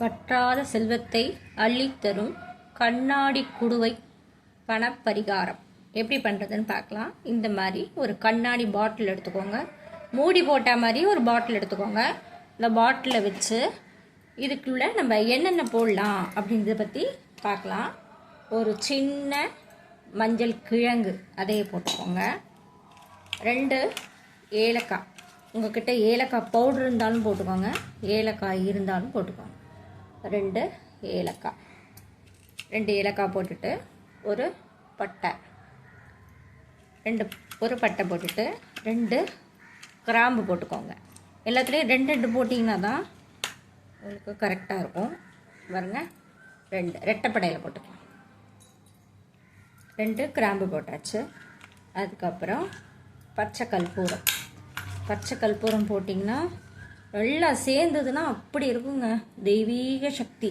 வற்றாத செல்வத்தை அள்ளித்தரும் கண்ணாடி குடுவை பணப்பரிகாரம். எப்படி பண்ணுறதுன்னு பார்க்கலாம். இந்த மாதிரி ஒரு கண்ணாடி பாட்டில் எடுத்துக்கோங்க. மூடி போட்ட மாதிரி ஒரு பாட்டில் எடுத்துக்கோங்க. இந்த பாட்டிலை வச்சு இதுக்குள்ளே நம்ம என்னென்ன போடலாம் அப்படின்றத பற்றி பார்க்கலாம். ஒரு சின்ன மஞ்சள் கிழங்கு அதையே போட்டுக்கோங்க. ரெண்டு ஏலக்காய். உங்கள்கிட்ட ஏலக்காய் பவுடர் இருந்தாலும் போட்டுக்கோங்க. ஏலக்காய் இருந்தாலும் போட்டுக்கோங்க. ரெண்டு ஏலக்காய். ரெண்டு ஏலக்காய் போட்டுட்டு ஒரு பட்டை. ரெண்டு ஒரு பட்டை போட்டுட்டு ரெண்டு கிராம்பு போட்டுக்கோங்க. எல்லாத்துலேயும் ரெண்டு ரெண்டு போட்டிங்கன்னா தான் உங்களுக்கு கரெக்டாக இருக்கும். பாருங்கள் ரெண்டு ரெட்டைப்படையில் போட்டுக்கலாம். ரெண்டு கிராம்பு போட்டாச்சு. அதுக்கப்புறம் பச்சை கற்பூரம் பச்சை கற்பூரம் போட்டிங்கன்னா எல்லாம் சேர்ந்ததுன்னா அப்படி இருக்குங்க. தெய்வீக சக்தி.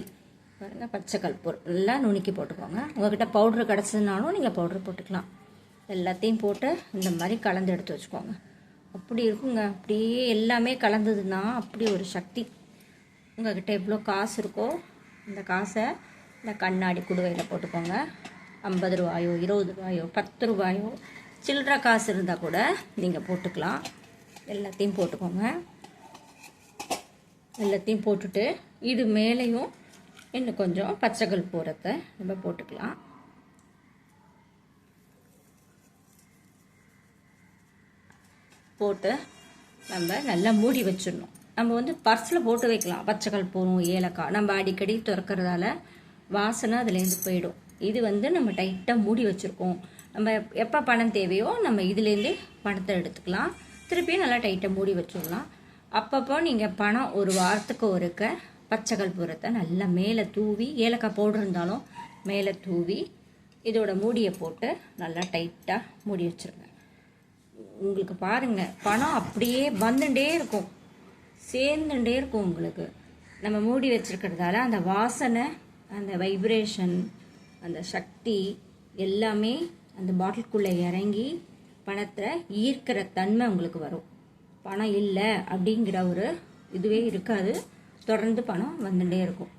பாருங்கள் பச்சை கற்பூர் எல்லாம் நுணுக்கி போட்டுக்கோங்க. உங்கள்கிட்ட பவுட்ரு கிடச்சதுனாலும் நீங்கள் பவுட்ரு போட்டுக்கலாம். எல்லாத்தையும் போட்டு இந்த மாதிரி கலந்து எடுத்து வச்சுக்கோங்க. அப்படி இருக்குங்க. அப்படியே எல்லாமே கலந்ததுன்னா அப்படி ஒரு சக்தி. உங்கள்கிட்ட எவ்வளோ காசு இருக்கோ இந்த காசை இந்த கண்ணாடி குடுவையில் போட்டுக்கோங்க. ஐம்பது ரூபாயோ இருபது ரூபாயோ பத்து ரூபாயோ சில்லற காசு இருந்தால் கூட நீங்கள் போட்டுக்கலாம். எல்லாத்தையும் போட்டுக்கோங்க. எல்லாத்தையும் போட்டுட்டு இது மேலேயும் இன்னும் கொஞ்சம் பச்சைகள் போகிறத நம்ம போட்டுக்கலாம். போட்டு நம்ம நல்லா மூடி வச்சிடணும். நம்ம வந்து பர்ஸில் போட்டு வைக்கலாம். பச்சைகள் போகும் ஏலக்காய். நம்ம அடிக்கடி திறக்கறதால வாசனை அதுலேருந்து போயிடும். இது வந்து நம்ம டைட்டாக மூடி வச்சுருக்கோம். நம்ம எப்போ பணம் தேவையோ நம்ம இதுலேருந்து பணத்தை எடுத்துக்கலாம். திருப்பியும் நல்லா டைட்டாக மூடி வச்சிடலாம். அப்பப்போ நீங்கள் பணம் ஒரு வாரத்துக்கு ஒருக்க பச்சை பூரத்தை நல்லா மேலே தூவி ஏலக்காய் போட்டிருந்தாலும் மேலே தூவி இதோட மூடியை போட்டு நல்லா டைட்டாக மூடி வச்சுருங்க. உங்களுக்கு பாருங்கள் பணம் அப்படியே வந்துட்டே இருக்கும். சேர்ந்துட்டே இருக்கும் உங்களுக்கு. நம்ம மூடி வச்சுருக்கிறதால அந்த வாசனை அந்த வைப்ரேஷன் அந்த சக்தி எல்லாமே அந்த பாட்டிலுக்குள்ளே இறங்கி பணத்தை ஈர்க்கிற தன்மை உங்களுக்கு வரும். பணம் இல்லை அப்படிங்கிற ஒரு இதுவே இருக்காது. தொடர்ந்து பணம் வந்துட்டே இருக்கும்.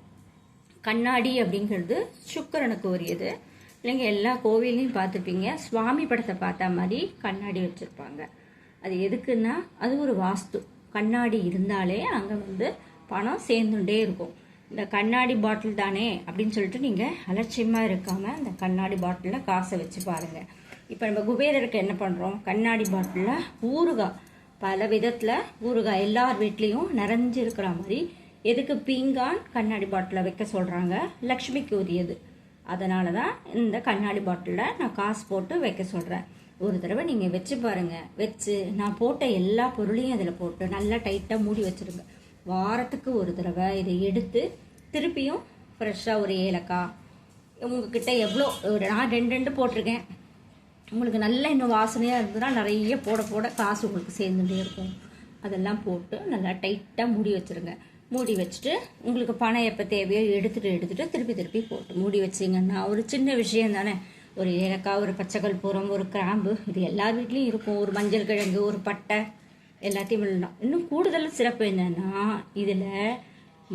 கண்ணாடி அப்படிங்கிறது சுக்கரனுக்கு உரியது. இல்லைங்க எல்லா கோவிலையும் பார்த்துருப்பீங்க சுவாமி படத்தை பார்த்தா மாதிரி கண்ணாடி வச்சுருப்பாங்க. அது எதுக்குன்னா அது ஒரு வாஸ்து. கண்ணாடி இருந்தாலே அங்கே வந்து பணம் சேர்ந்துட்டே இருக்கும். இந்த கண்ணாடி பாட்டில் தானே அப்படின்னு சொல்லிட்டு நீங்கள் அலட்சியமாக இருக்காமல் அந்த கண்ணாடி பாட்டிலில் காசை வச்சு பாருங்கள் இப்போ நம்ம குபேரருக்கு என்ன பண்ணுறோம் கண்ணாடி பாட்டிலில் ஊறுகாய் பல விதத்தில் ஊறுகாய் எல்லார் வீட்லேயும் நிறைஞ்சு இருக்கிற மாதிரி எதுக்கு பீங்கான் கண்ணாடி பாட்டிலில் வைக்க சொல்கிறாங்க லக்ஷ்மிக்கு உரியது. அதனால தான் இந்த கண்ணாடி பாட்டிலில் நான் காசு போட்டு வைக்க சொல்கிறேன் ஒரு தடவை நீங்கள் வச்சு பாருங்கள் வச்சு நான் போட்ட எல்லா பொருளையும் அதில் போட்டு நல்லா டைட்டாக மூடி வச்சுருங்க. வாரத்துக்கு ஒரு தடவை இதை எடுத்து திருப்பியும் ஃப்ரெஷ்ஷாக ஒரு ஏலக்காய். உங்ககிட்ட எவ்வளோ ஒரு நான் ரெண்டு ரெண்டு போட்டிருக்கேன். உங்களுக்கு நல்ல இன்னும் வாசனையாக இருந்ததுன்னா நிறைய போட போட காசு உங்களுக்கு சேர்ந்துட்டே இருக்கும். அதெல்லாம் போட்டு நல்லா டைட்டாக மூடி வச்சுருங்க. மூடி வச்சுட்டு உங்களுக்கு பணம் எப்போ தேவையோ எடுத்துகிட்டு எடுத்துகிட்டு திருப்பி திருப்பி போட்டு மூடி வச்சிங்கன்னா ஒரு சின்ன விஷயம் தானே. ஒரு ஏலக்காய் ஒரு பச்சைக்கல் பூரம் ஒரு கிராம்பு இது எல்லார் வீட்லேயும் இருக்கும். ஒரு மஞ்சள் கிழங்கு ஒரு பட்டை எல்லாத்தையும் விடலாம். இன்னும் கூடுதல் சிறப்பு என்னென்னா இதில்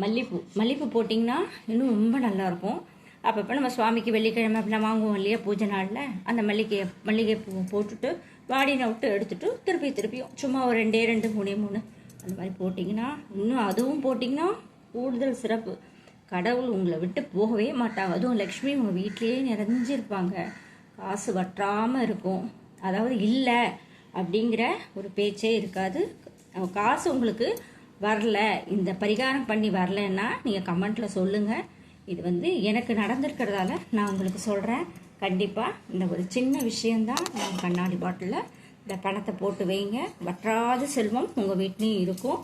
மல்லிப்பூ. மல்லிப்பூ போட்டிங்கன்னா இன்னும் ரொம்ப நல்லாயிருக்கும் அப்பப்போ நம்ம சுவாமிக்கு வெள்ளிக்கிழமை அப்படிலாம் வாங்குவோம் இல்லையா பூஜை நாளில்? அந்த மல்லிகையை மல்லிகை பூ போட்டுட்டு வாடினை விட்டு எடுத்துட்டு திருப்பி திருப்பியும். சும்மா ஒரு ரெண்டே ரெண்டு மூணே மூணு. அந்த மாதிரி போட்டிங்கன்னா இன்னும் அதுவும் போட்டிங்கன்னா கூடுதல் சிறப்பு. கடவுள் உங்களை விட்டு போகவே மாட்டாங்க. அதுவும் லக்ஷ்மி உங்கள் வீட்டிலேயே நிறைஞ்சிருப்பாங்க. காசு வற்றாமல் இருக்கும். அதாவது இல்லை அப்படிங்கிற ஒரு பேச்சே இருக்காது. காசு உங்களுக்கு வரல இந்த பரிகாரம் பண்ணி வரலன்னா நீங்கள் கமெண்ட்டில் சொல்லுங்கள் இது வந்து எனக்கு நடந்திருக்கிறதால நான் உங்களுக்கு சொல்கிறேன் கண்டிப்பாக இந்த ஒரு சின்ன விஷயந்தான் நான் கண்ணாடி பாட்டிலில் இந்த பணத்தை போட்டு வைங்க. வற்றாத செல்வம் உங்கள் வீட்லேயும் இருக்கும்.